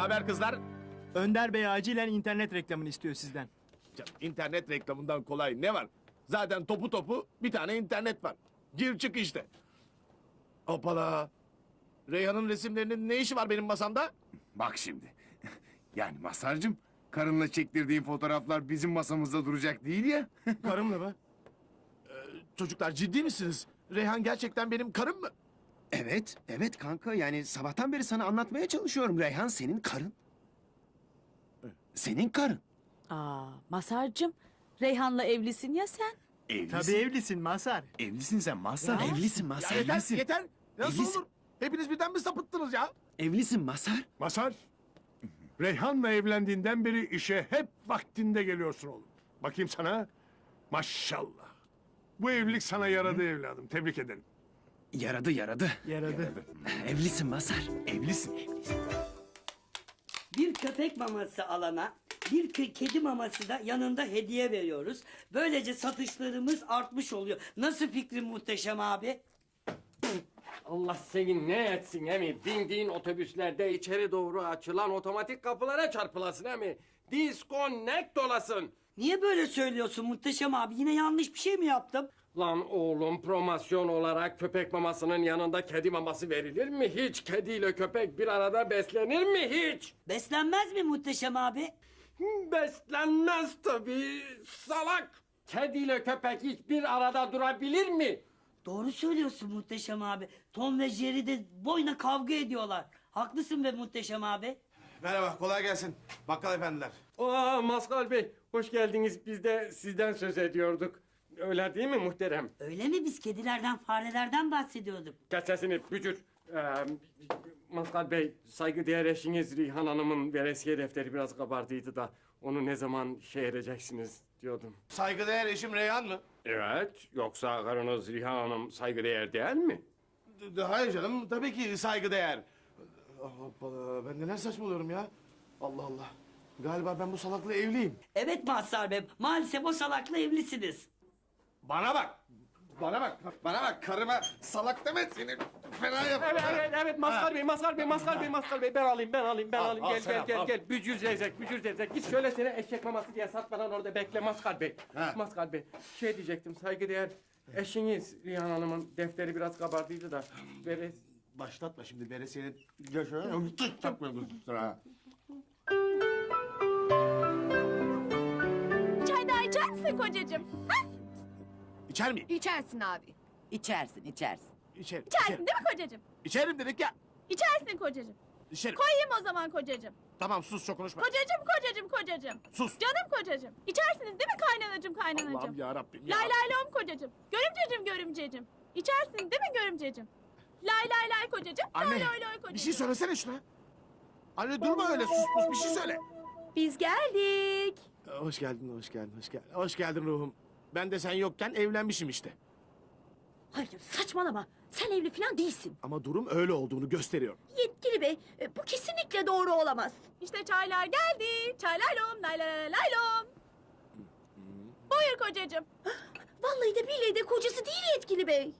haber kızlar? Önder Bey acilen internet reklamını istiyor sizden. Canım, internet reklamından kolay ne var? Zaten topu topu bir tane internet var. Gir çık işte. Hoppala. Reyhan'ın resimlerinin ne işi var benim masamda? Bak şimdi. Yani Masar'cığım karınla çektirdiğin fotoğraflar bizim masamızda duracak değil ya. Karımla mı? Ee, çocuklar ciddi misiniz? Reyhan gerçekten benim karım mı? Evet, evet kanka. Yani sabahtan beri sana anlatmaya çalışıyorum. Reyhan senin karın. Senin karın. Aa, Masarcığım, Reyhan'la evlisin ya sen. Evlisin. Tabii evlisin Mazhar. Evlisin sen Masar. Evlisin Ya Masar. yeter Evlisin. yeter. Nasıl Evlisin. olur? Hepiniz birden mi sapıttınız ya? Evlisin Masar. Masar, Reyhan'la evlendiğinden beri işe hep vaktinde geliyorsun oğlum. Bakayım sana. Maşallah. Bu evlilik sana yaradı evladım. Tebrik ederim. Yaradı, yaradı. Yaradı. Evlisin Masar. Evlisin. Bir köpek maması alana, bir kedi maması da yanında hediye veriyoruz. Böylece satışlarımız artmış oluyor. Nasıl fikrin muhteşem abi? Allah seni ne etsin emi? Bindiğin otobüslerde içeri doğru açılan otomatik kapılara çarpılasın emi. Disconnect olasın. Niye böyle söylüyorsun muhteşem abi? Yine yanlış bir şey mi yaptım? Lan oğlum promosyon olarak köpek mamasının yanında kedi maması verilir mi hiç? Kediyle köpek bir arada beslenir mi hiç? Beslenmez mi muhteşem abi? Beslenmez tabii salak. Kediyle köpek hiçbir arada durabilir mi? Doğru söylüyorsun muhteşem abi. Tom ve Jerry de boyuna kavga ediyorlar. Haklısın be muhteşem abi. Merhaba kolay gelsin. Bakkal efendiler. Aa Maskal Bey hoş geldiniz. Biz de sizden söz ediyorduk. Öyle değil mi muhterem? Öyle mi biz kedilerden farelerden bahsediyorduk? Kes sesini bücür. Ee, Maskal Bey saygıdeğer eşiniz Rihan Hanım'ın veresiye defteri biraz kabardıydı da onu ne zaman şey edeceksiniz diyordum. Saygıdeğer eşim Reyhan mı? Evet yoksa karınız Rihan Hanım saygıdeğer değil mi? D- Hayır canım tabii ki saygıdeğer. Hoppala ben neler saçmalıyorum ya. Allah Allah. Galiba ben bu salakla evliyim. Evet Mazhar Bey, maalesef o salakla evlisiniz. Bana bak. Bana bak. Bana bak. Karıma salak deme seni. Fena yap. Evet evet evet Maskal Bey Maskal Bey Maskal Bey Maskal Bey ben alayım ben alayım ben Al, alayım al gel gel al, gel al. gel bücür zevzek bücür zevzek git şöyle seni eşek maması diye satmadan orada bekle Maskal Bey. Ha. Maskal Bey şey diyecektim saygıdeğer eşiniz Rihan Hanım'ın defteri biraz kabardıydı da veres Başlatma şimdi veresiyenin yaşını çakmıyorsun ha. Çay daha içer misin kocacığım? Ha? İçer miyim? İçersin abi. İçersin, içersin. İçerim. İçersin değil mi kocacığım? İçerim dedik ya. İçersin kocacığım. İçerim. Koyayım o zaman kocacığım. Tamam sus çok konuşma. Kocacığım kocacığım kocacığım. Sus. Canım kocacığım. İçersiniz değil mi kaynanacığım Allah'ım kaynanacığım? ya Rabbim ya. Lay lay lom kocacığım. Görümcecim görümcecim. İçersin değil mi görümcecim? Lay lay lay kocacığım. Anne Loy loy loy kocacığım. bir şey söylesene şuna. Anne durma öyle sus pus bir şey söyle. Biz geldik. Hoş geldin, hoş geldin, hoş geldin. Hoş geldin ruhum. Ben de sen yokken evlenmişim işte. Hayır, saçmalama. Sen evli falan değilsin. Ama durum öyle olduğunu gösteriyor. Yetkili bey, e, bu kesinlikle doğru olamaz. İşte çaylar geldi. Çaylar lom lay lay lay lay lom. Buyur kocacığım. Vallahi de billahi de kocası değil yetkili bey.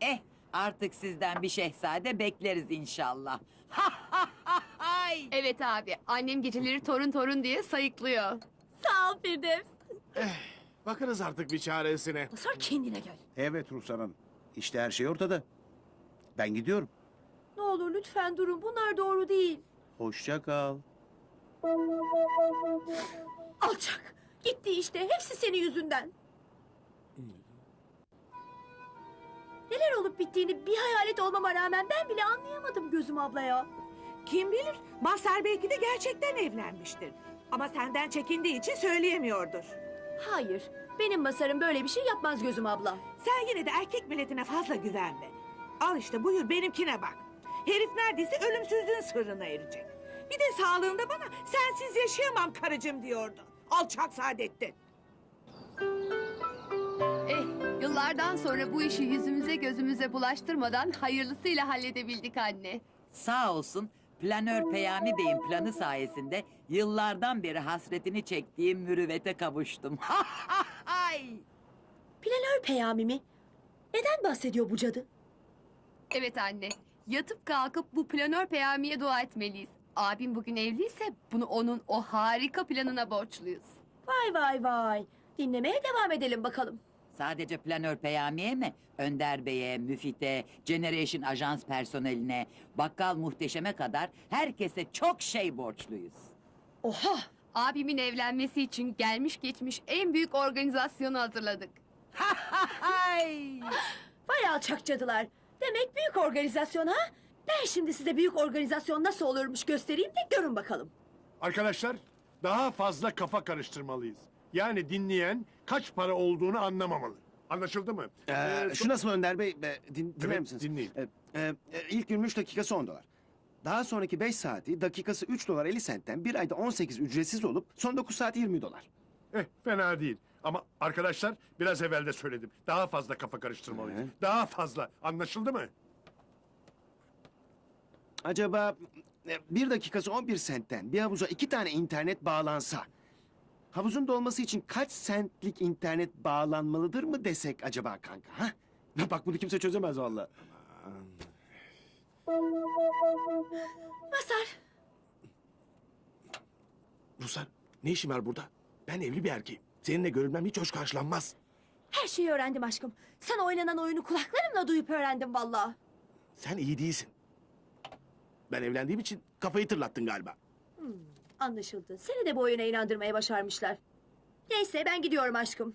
Eh artık sizden bir şehzade bekleriz inşallah. Ay. Evet abi. Annem geceleri torun torun diye sayıklıyor. Sağ ol Firdevs. Bakarız artık bir çaresine. Masar kendine gel. Evet Ruhsar Hanım. İşte her şey ortada. Ben gidiyorum. Ne olur lütfen durun, bunlar doğru değil. Hoşça kal. Alçak. Gitti işte, hepsi senin yüzünden. Neler olup bittiğini bir hayalet olmama rağmen ben bile anlayamadım gözüm abla ya. Kim bilir Mazhar belki de gerçekten evlenmiştir. Ama senden çekindiği için söyleyemiyordur. Hayır, benim Masar'ım böyle bir şey yapmaz gözüm abla. Sen yine de erkek milletine fazla güvenme. Al işte buyur benimkine bak. Herif neredeyse ölümsüzlüğün sırrına erecek. Bir de sağlığında bana sensiz yaşayamam karıcığım diyordu. Alçak Saadettin. Eh, yıllardan sonra bu işi yüzümüze gözümüze bulaştırmadan hayırlısıyla halledebildik anne. Sağ olsun planör Peyami Bey'in planı sayesinde yıllardan beri hasretini çektiğim mürüvvete kavuştum. Ay! Planör peyami mi? Neden bahsediyor bu cadı? Evet anne, yatıp kalkıp bu planör peyamiye dua etmeliyiz. Abim bugün evliyse bunu onun o harika planına borçluyuz. Vay vay vay. Dinlemeye devam edelim bakalım. Sadece planör Peyami'ye mi? Önder Bey'e, Müfit'e, Generation Ajans personeline, bakkal muhteşeme kadar herkese çok şey borçluyuz. Oha! Abimin evlenmesi için gelmiş geçmiş en büyük organizasyonu hazırladık. Ay! Vay alçak cadılar. Demek büyük organizasyon ha? Ben şimdi size büyük organizasyon nasıl olurmuş göstereyim de görün bakalım. Arkadaşlar daha fazla kafa karıştırmalıyız. Yani dinleyen kaç para olduğunu anlamamalı. Anlaşıldı mı? Ee, Ee, şu nasıl Önder Bey? Be, din, dinler Evet, misiniz? dinleyeyim. Ee, e, e, ilk 23 dakikası 10 dolar. Daha sonraki 5 saati dakikası 3 dolar 50 sentten bir ayda 18 ücretsiz olup son 9 saati 20 dolar. Eh, fena değil. Ama arkadaşlar biraz evvel de söyledim. Daha fazla kafa karıştırmalıyız. Hı. Daha fazla. Anlaşıldı mı? Acaba e, bir dakikası 11 sentten bir havuza iki tane internet bağlansa... ...havuzun dolması için kaç sentlik internet bağlanmalıdır mı desek acaba kanka? Ha? Bak bunu kimse çözemez vallahi. Masar, Ruslar ne işin var burada? Ben evli bir erkeğim. Seninle görülmem hiç hoş karşılanmaz. her şeyi öğrendim aşkım. Sen oynanan oyunu kulaklarımla duyup öğrendim vallahi. Sen iyi değilsin. Ben evlendiğim için kafayı tırlattın galiba. Anlaşıldı. Seni de bu oyuna inandırmaya başarmışlar. Neyse ben gidiyorum aşkım.